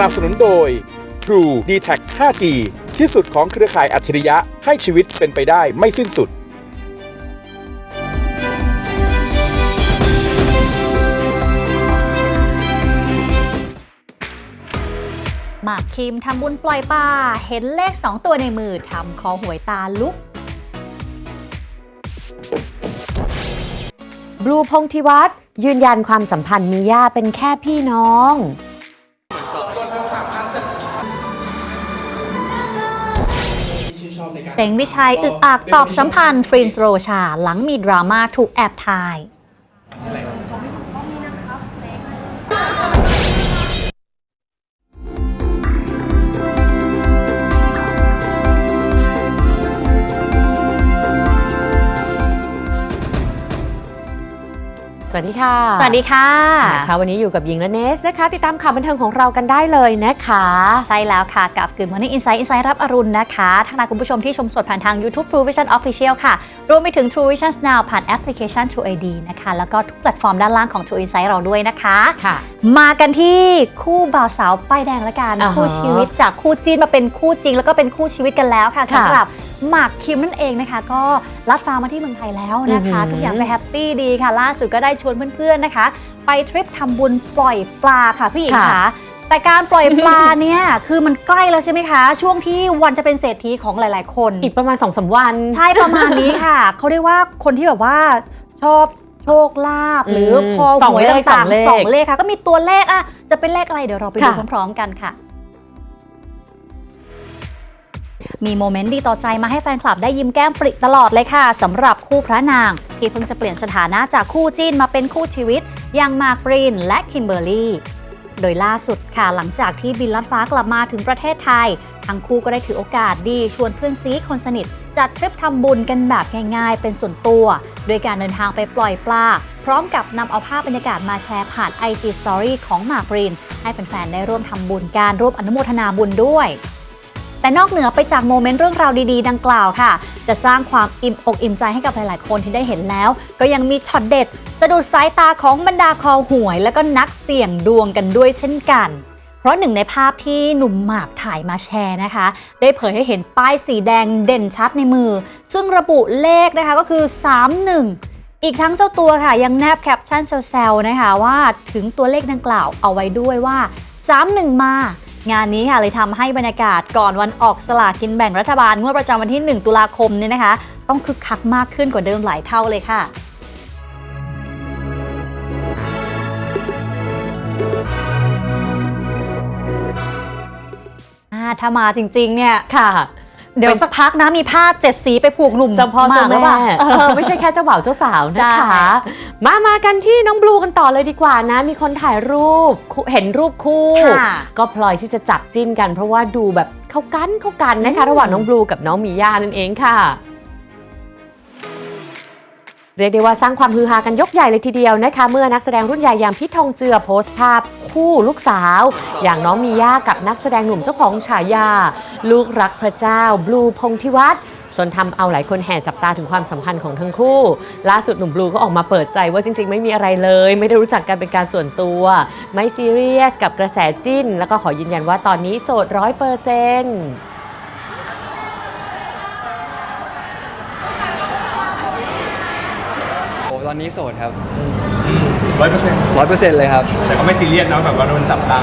นับสนุนโดย True d t a c 5G ที่สุดของเครือข่ายอัจฉริยะให้ชีวิตเป็นไปได้ไม่สิ้นสุด หมากคิมทำบุญปล่อยปลาเห็นเลข 2 ตัวในมือทำคอหวยตาลุกบลูพงษ์ธิวัฒน์ยืนยันความสัมพันธ์มีย่าเป็นแค่พี่น้อง เต็งวิชัยอึกอักตอบสัมพันธ์ฟรินส์โรชา หลังมีดราม่าถูกแอบถ่าย วัสดีค่ะ สวัสดีค่ะค่ะเช้าวันนี้อยู่กับยิงและเนสนะคะ ติดตามข่าวบันเทิงของเรากันได้เลยนะคะ ใช่แล้วค่ะ กับ Good Morning Insight Insight รับอรุณนะคะทักทายคุณผู้ชมที่ชมสดผ่านทาง YouTube True Vision Official ค่ะ รวมไปถึง True Vision Now ผ่านแอปพลิเคชัน True ID นะคะ แล้วก็ทุกแพลตฟอร์มด้านล่างของ True Insight เราด้วยนะคะ ค่ะ มากันที่คู่บ่าวสาวป้ายแดงละกันอ่าฮะคู่ชีวิตจากคู่จีนมาเป็นคู่จริง แล้วก็เป็นคู่ชีวิตกันแล้วค่ะค่ะสำหรับ หมากคิมนั่นเองนะคะ ก็ลัดฟ้ามาที่เมืองไทยแล้วนะคะอือหือทุกอย่างก็แฮปปี้ดีค่ะ ล่าสุดก็ได้ชวนเพื่อนๆนะคะ ไปทริปทำบุญปล่อยปลาค่ะพี่หญิงค่ะแต่การปล่อยปลาเนี่ยคือมันใกล้แล้วใช่ไหมคะ ช่วงที่วันจะเป็นเศรษฐีของหลาย ๆ คน อีกประมาณ2อสวัน ใช่ประมาณนี้ค่ะ เขาเรียกว่าคนที่แบบว่าชอบโชคลาภหรือมคอสองหวยเลขต่างสองเลขๆสองเลขค่ะ ก็มีตัวเลขอะจะเป็นเลขอะไรเดี๋ยวเราไปดูค่ะพร้อม ๆ กันค่ะ มีโมเมนต์ดีต่อใจมาให้แฟนคลับได้ยิ้มแก้มปริตลอดเลยค่ะสำหรับคู่พระนาง ที่เพิ่งจะเปลี่ยนสถานะจากคู่จิ้นมาเป็นคู่ชีวิต อย่างมาร์กรินและคิมเบอร์รี่โดยล่าสุดค่ะหลังจากที่บินลัดฟ้ากลับมาถึงประเทศไทย ทั้งคู่ก็ได้ถือโอกาสดีชวนเพื่อนซีคนสนิท จัดทริปทำบุญกันแบบง่ายๆ เป็นส่วนตัว โดยการเดินทางไปปล่อยปลา พร้อมกับนำเอาภาพบรรยากาศมาแชร์ผ่าน IG Story ของหมากปริน ให้แฟนๆได้ร่วมทำบุญการร่วมอนุโมทนาบุญด้วย แต่นอกเหนือไปจากโมเมนต์เรื่องราวดีๆ ดังกล่าวค่ะ จะสร้างความอิ่มอกอิ่มใจให้กับหลายๆ คนที่ได้เห็นแล้ว ก็ยังมีช็อตเด็ดสะดุดสายตาของบรรดาคอหวย และก็นักเสี่ยงดวงกันด้วยเช่นกัน เพราะหนึ่งในภาพที่หนุ่มหมากถ่ายมาแชร์นะคะ ได้เผยให้เห็นป้ายสีแดงเด่นชัดในมือ ซึ่งระบุเลขนะคะก็คือ 31อีกทั้งเจ้าตัวค่ะยังแนบแคปชั่นแซวๆนะคะว่าถึงตัวเลขดังกล่าวเอาไว้ด้วยว่า 31 มา งานนี้ค่ะเลยทำให้บรรยากาศก่อนวันออกสลากกินแบ่งรัฐบาลงวดประจำวันที่ 1 ตุลาคมเนี่ยนะคะ ต้องคึกคักมากขึ้นกว่าเดิมหลายเท่าเลยค่ะถ้ามาจริงๆเนี่ยค่ะ เดี๋ยวสักพักนะมีผ้าเจ็ดสีไปผูกหนุ่มเจ้าพ่อเจ้าหรือแม่ปล่เออไม่ใช่แค่เจ้าบ่าวเจ้าสาวนะใช่คะ มามากันที่น้องบลูกันต่อเลยดีกว่านะ มีคนถ่ายรูปคู่เห็นรูปคู่ค่ะก็พลอยที่จะจับจิ้นกัน เพราะว่าดูแบบเข้ากันเข้ากันนะคะ ระหว่างน้องบลูกับน้องมีย่านั่นเองค่ะ เรียกได้ว่าสร้างความฮือฮากันยกใหญ่เลยทีเดียวนะคะ เมื่อนักแสดงรุ่นใหญ่อย่างพี่ทองเจือโพสต์ภาพคู่ลูกสาว อย่างน้องมีย่ากับนักแสดงหนุ่มเจ้าของฉายา ลูกรักพระเจ้า บลูพงษ์ธิวัฒน์จนทำเอาหลายคนแห่จับตาถึงความสัมพันธ์ของทั้งคู่ ล่าสุดหนุ่มบลูก็ออกมาเปิดใจว่าจริง ๆ ไม่มีอะไรเลย ไม่ได้รู้จักกันเป็นการส่วนตัว ไม่ซีเรียสกับกระแสจิ้น แล้วก็ขอยืนยันว่าตอนนี้โสดร้อยเปอร์เซ็นต์ โอ้ ตอนนี้โสดครับร้อยเปอร์เซ็นต์ร้อยเปอร์เซ็นต์เลยครับ แต่ก็ไม่ซีเรียสเนาะแบบว่าโดนจับตา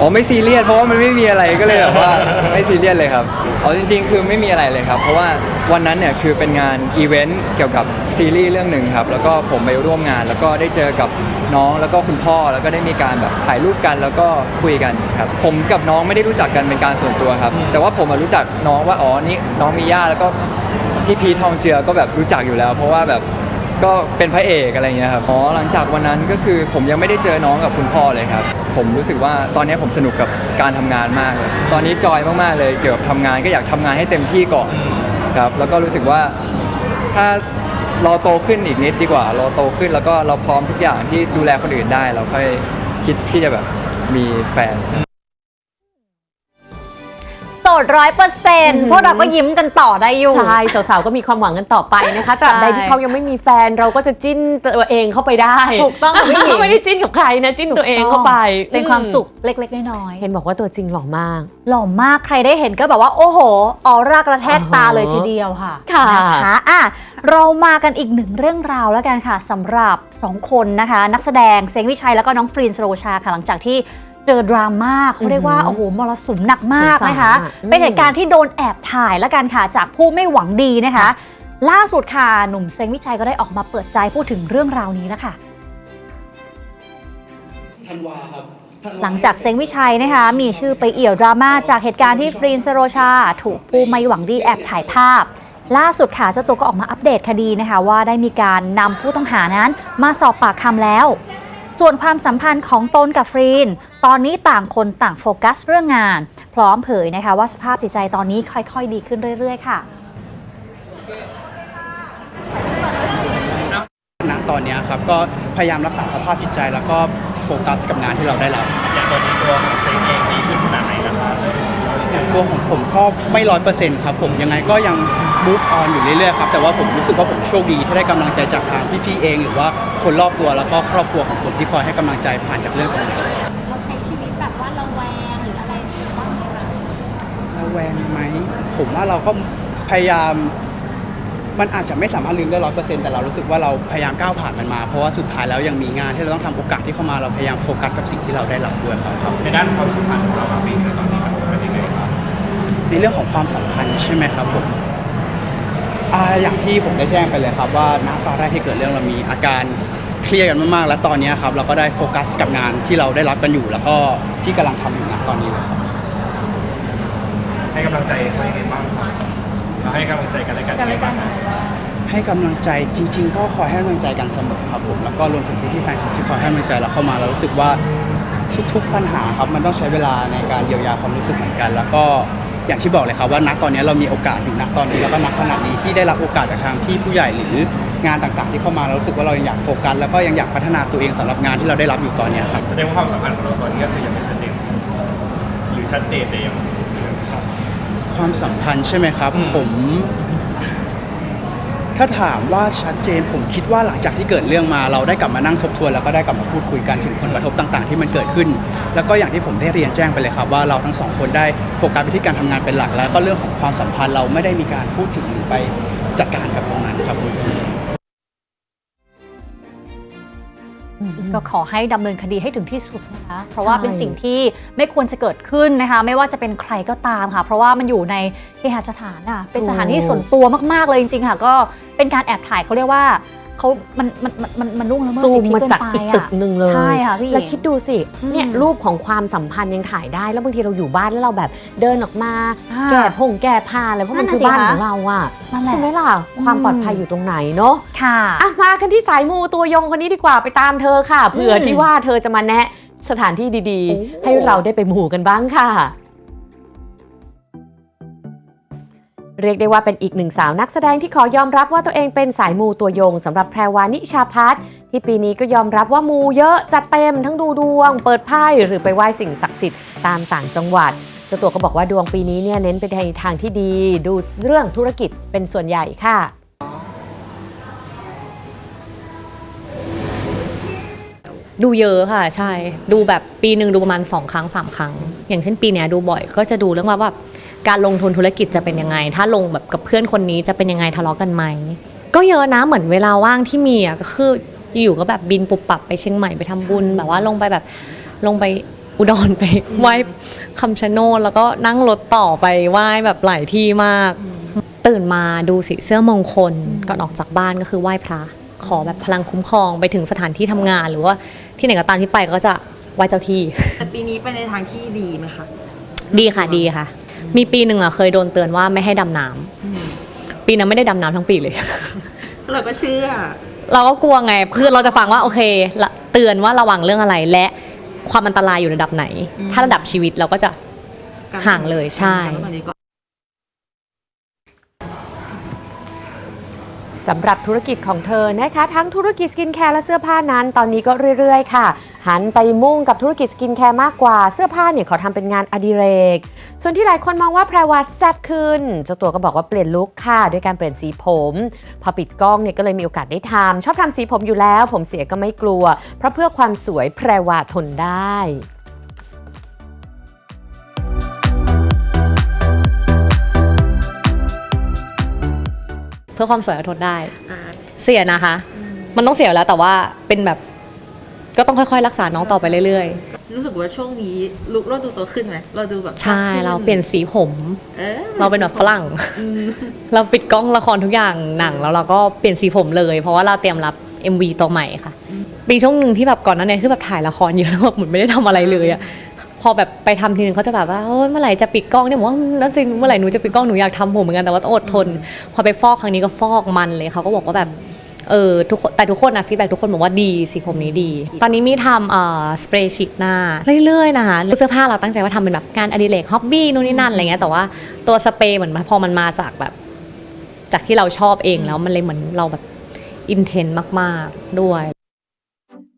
อ๋อไม่ซีเรียสเพราะว่ามันไม่มีอะไรก็เลยแบบว่าไม่ซีเรียสเลยครับเอาจริง ๆ คือไม่มีอะไรเลยครับ เพราะว่าวันนั้นเนี่ยคือเป็นงานอีเวนต์เกี่ยวกับซีรีส์เรื่องหนึ่งครับ แล้วก็ผมไปร่วมงาน แล้วก็ได้เจอกับน้องแล้วก็คุณพ่อแล้วก็ได้มีการแบบถ่ายรูปกันแล้วก็คุยกันครับ ผมกับน้องไม่ได้รู้จักกันเป็นการส่วนตัวครับ แต่ว่าผมอะรู้จักน้องว่าอ๋อนี่น้องมีย่าแล้วก็พี่พีททองเจือก็แบบรู้จักอยู่แล้ว เพราะว่าแบบ ก็เป็นพระเอกอะไรเงี้ยครับอ๋อหลังจากวันนั้นก็คือผมยังไม่ได้เจอน้องกับคุณพ่อเลยครับ ผมรู้สึกว่าตอนนี้ผมสนุกกับการทำงานมากเลยตอนนี้จอยมากๆเลยเกี่ยวกับทำงานก็อยากทำงานให้เต็มที่ก่อนครับแล้วก็รู้สึกว่าถ้าเราโตขึ้นอีกนิดดีกว่า เราโตขึ้นแล้วก็เราพร้อมทุกอย่างที่ดูแลคนอื่นได้ เราค่อยคิดที่จะแบบมีแฟน ดดร้อยเปอร์เซ็นต์พวกเราก็ยิ้มกันต่อได้อยู่ ใช่สาวๆก็มีความหวังกันต่อไปนะคะตราบใดที่เขายังไม่มีแฟนเราก็จะจิ้นตัวเองเข้าไปได้ถูกต้องค่ะพี่หญิงไม่ได้จิ้นกับใครนะจิ้นตัวเองเข้าไป เป็นความสุขเล็กๆน้อยเห็นบอกว่าตัวจริงหล่อมากๆหล่อมากใครได้เห็นก็แบบว่า โอ้โหออร่ากระแทกตาเลยทีเดียวค่ะค่ะนะคะอะเรามากันอีกหนึ่งเรื่องราวแล้วกันค่ะสำหรับ 2 คนนะคะ นักแสดงเซงวิชัยแล้วก็น้องฟรีนสโรชาค่ะหลังจากที่ เจอดราม่าเขาเรียกว่าอือหือโอ้โหมรสุมหนักมากนะคะสงสารอะอืมเป็นเหตุการณ์ที่โดนแอบถ่ายแล้วกันค่ะ จากผู้ไม่หวังดีนะคะ ล่าสุดค่ะ หนุ่มเซงวิชัยก็ได้ออกมาเปิดใจพูดถึงเรื่องราวนี้แล้วค่ะธันวาครับธันวหลังจากเซงวิชัยนะคะมีชื่อไปเอี่ยวดราม่าจากเหตุการณ์ที่ฟรีนสโรชา ถูกผู้ไม่หวังดีแอบถ่ายภาพ ล่าสุดค่ะเจ้าตัวก็ออกมาอัปเดตคดีนะคะว่าได้มีการนำผู้ต้องหานั้นมาสอบปากคำแล้ว ส่วนความสัมพันธ์ของตนกับฟรีน ตอนนี้ต่างคนต่างโฟกัสเรื่องงาน พร้อมเผยนะคะว่าสภาพจิตใจตอนนี้ค่อยๆ ดีขึ้นเรื่อยๆ ค่ะณตอนเนี้ยครับก็พยายามรักษาสภาพจิตใจแล้วก็โฟกัสกับงานที่เราได้รับอย่างตอนนี้ตัวของเซงเองดีขึ้นขนาดไหนแล้วครับอย่างตัวของผมก็ไม่ร้อยเปอร์เซ็นต์ครับผมยังไงก็ยัง move on อยู่เรื่อยๆครับแต่ว่าผมรู้สึกว่าผมโชคดีที่ได้กำลังใจจากทางพี่ๆเอง หรือว่าคนรอบตัวแล้วก็ครอบครัวของผมที่คอยให้กำลังใจผ่านจากเรื่องตรงนี้เราใช้ชีวิตแบบว่าระแวงหรืออะไรบ้างไหมคะระแวงไหมผมว่าเราก็พยายามมันอาจจะไม่สามารถลืมได้ร้อยเปอร์เซ็นต์แต่เรารู้สึกว่าเราพยายามก้าวผ่านมันมา เพราะว่าสุดท้ายแล้วยังมีงานที่เราต้องทำโอกาสที่เข้ามาเราพยายามโฟกัสกับสิ่งที่เราได้รับด้วยครับในด้านความสัมพันธ์ของเรากับฟิล์มในตอนนี้มันเป็นยังไงครับในเรื่องของความสัมพันธ์ใช่ไหมครับผม อ่าอย่างที่ผมได้แจ้งไปเลยครับว่าณตอนแรกที่เกิดเรื่องเรามีอาการเครียดกันมากๆ และตอนนี้ครับเราก็ได้โฟกัสกับงานที่เราได้รับกันอยู่ แล้วก็ที่กำลังทำอยู่ณตอนนี้เลยครับให้กำลังใจเขายังไงบ้างครับเราให้กำลังใจกันและกันยังไงบ้างครับให้กำลังใจจริง ๆ ก็คอยให้กำลังใจกันเสมอครับผมแล้วก็รวมถึงพี่ๆแฟนคลับที่คอยให้กำลังใจเราเข้ามาเรารู้สึกว่าทุกๆปัญหาครับมันต้องใช้เวลาในการเยียวยาความรู้สึกเหมือนกัน แล้วก็ อย่างที่บอกเลยครับว่าณตอนนี้เรามีโอกาสอยู่ณตอนนี้แล้วก็ณขณะนี้ที่ได้รับโอกาสจากทางพี่ผู้ใหญ่หรืองานต่างๆ ที่เข้ามาเรารู้สึกว่าเรายังอยากโฟกัสแล้วก็ยังอยากพัฒนาตัวเองสำหรับงานที่เราได้รับอยู่ตอนนี้ครับแสดงว่าความสัมพันธ์ของเราตอนนี้ก็คือยังไม่ชัดเจนหรือชัดเจนแต่ยังครับความสัมพันธ์ใช่ไหมครับอืมผม ถ้าถามว่าชัดเจนผมคิดว่าหลังจากที่เกิดเรื่องมาเราได้กลับมานั่งทบทวนแล้วก็ได้กลับมาพูดคุยกันถึงผลกระทบต่าง ๆ ที่มันเกิดขึ้น แล้วก็อย่างที่ผมได้เรียนแจ้งไปเลยครับว่าเราทั้งสองคนได้โฟกัสไปที่การทำงานเป็นหลักแล้วก็เรื่องของความสัมพันธ์เราไม่ได้มีการพูดถึงหรือไปจัดการกับตรงนั้นครับคุณ ก็ขอให้ดำเนินคดีให้ถึงที่สุดนะคะ เพราะว่าใช่เป็นสิ่งที่ไม่ควรจะเกิดขึ้นนะคะ ไม่ว่าจะเป็นใครก็ตามค่ะ เพราะว่ามันอยู่ในเคหสถานอะเป็นสถานที่ส่วนตัวมากๆเลยจริงๆค่ะ ก็เป็นการแอบถ่ายเขาเรียกว่า เขามันมันมันมันมันล่วงละเมิดซูสิมทธิมาเกินจากไปอีกอะตึกหนึ่งเลยใช่ค่ะพี่แล้วคิดดูสิอืมเนี่ยรูปของความสัมพันธ์ยังถ่ายได้ แล้วบางทีเราอยู่บ้านแล้วเราแบบเดินออกมาอ่าแก่พงแก่ผ้าอะไรเพราะมันนั่นคือน่ะสิบ้านคะของเราอะนั่นแหละ ใช่ไหมล่ะความอืมปลอดภัยอยู่ตรงไหนเนาะ ค่ะ อะมากันที่สายมูตัวยงคนนี้ดีกว่าไปตามเธอค่ะเผื่อที่ว่าเธอจะมาแนะสถานที่ดีโอ้ ๆ ให้เราได้ไปมูกันบ้างค่ะ เรียกได้ว่าเป็นอีกหนึ่งสาวนักแสดงที่ขอยอมรับว่าตัวเองเป็นสายมูตัวยงสำหรับแพรวานิชาพัฒน์ที่ปีนี้ก็ยอมรับว่ามูเยอะจัดเต็มทั้งดูดวง เปิดไพ่หรือไปไหว้สิ่งศักดิ์สิทธิ์ตามต่างจังหวัดเจ้าตัวก็บอกว่าดวงปีนี้เนี่ยเน้นไปในทางที่ดี ดูเรื่องธุรกิจเป็นส่วนใหญ่ค่ะดูเยอะค่ะใช่ ดูแบบปีหนึ่งดูประมาณ2ครั้ง3ครั้ง อย่างเช่นปีเนี้ยดูบ่อยก็จะดูเรื่องว่าแบบ การลงทุนธุรกิจจะเป็นยังไง ถ้าลงแบบกับเพื่อนคนนี้จะเป็นยังไงทะเลาะกันไหม ก็เยอะนะเหมือนเวลาว่างที่มีอะก็คืออยู่ก็แบบบินปุบปับไปเชียงใหม่ไปทำบุญ แบบว่าลงไปแบบลงไปอุดรไปไหว้คำชะโนดแล้วก็นั่งรถต่อไปไหว้แบบหลายที่มาก ตื่นมาดูสีเสื้อมงคลก่อนออกจากบ้านก็คือไหว้พระ ขอแบบพลังคุ้มครองไปถึงสถานที่ทำงาน หรือว่าที่ไหนก็ตามที่ไปก็จะไหว้เจ้าที่แต่ปีนี้ไปในทางที่ดีไหมคะดีค่ะดีค่ะ มีปีหนึ่งอะเคยโดนเตือนว่าไม่ให้ดำน้ำปีนั้นไม่ได้ดำน้ำทั้งปีเลย เราก็เชื่อ เราก็กลัวไงคือเราจะฟังว่าโอเคละเตือนว่าระวังเรื่องอะไรและความอันตรายอยู่ระดับไหนอืมถ้าระดับชีวิตเราก็จะห่างเลยใช่แล้วตอนนี้ก็สำหรับธุรกิจของเธอนะคะ ทั้งธุรกิจสกินแคร์และเสื้อผ้านั้นตอนนี้ก็เรื่อย ๆ ค่ะ หันไปมุ่งกับธุรกิจสกินแคร์มากกว่าเสื้อผ้าเนี่ยเขาทำเป็นงานอดิเรก ส่วนที่หลายคนมองว่าแพรวาแซ่บขึ้น เจ้าตัวก็บอกว่าเปลี่ยนลุคค่ะด้วยการเปลี่ยนสีผม พอปิดกล้องเนี่ยก็เลยมีโอกาสได้ทำชอบทำสีผมอยู่แล้ว ผมเสียก็ไม่กลัว เพราะเพื่อความสวยแพรวาทนได้เพื่อความสวยอดทนได้ เสียนะคะ มันต้องเสียอยู่แล้วแต่ว่าเป็นแบบ ก็ต้องค่อยๆ รักษาน้องต่อไปเรื่อยรู้สึกว่าช่วงนี้ลุกเราดูโตขึ้นไหมเราดูแบบๆ ใช่ขึ้เราเปลี่ยนสีผมเออเราเป็นแบบฝรั่งเราปิดกล้องละครทุกอย่างหนังแล้วเราก็เปลี่ยนสีผมเลย เพราะว่าเราเตรียมรับ MV ตัวใหม่ค่ะปีช่วงหนึ่งที่แบบก่อนหนั้นเนี่ยคือแบบถ่ายละครเยอะแล้วแบบเหมือนไม่ได้ทำอะไรเลยอะพอแบบไปทำทีนึงเขาจะแบบว่าเอ้ยเมื่อไหร่จะปิดกล้องเนี่ยผมว่านั่นสิเมื่อไหร่หนูจะปิดกล้องหนูอยากทำผมเหมือนกันแต่ว่าต้องอดทน พอไปฟอกครั้งนี้ก็ฟอกมันเลยเขาก็บอกว่าแบบ เออทุกคนแต่ทุกคนนะฟีดแบ็ทุกคนบอกว่าดีสีผมนี้ดี ตอนนี้มีทำเอ่อสเปรย์ฉีดหน้า เรื่อยๆนะคะเสื้อผ้าเราตั้งใจว่าทำเป็นแบบงานอดิเรกฮ็อบบี้นู่นนี่นั่นอะไรเงี้ยแต่ว่าตัวสเปรย์เหมือนพอมันมาจากแบบ จากที่เราชอบเองแล้วมันเลยเหมือนเราแบบอินเทนมาก ๆด้วย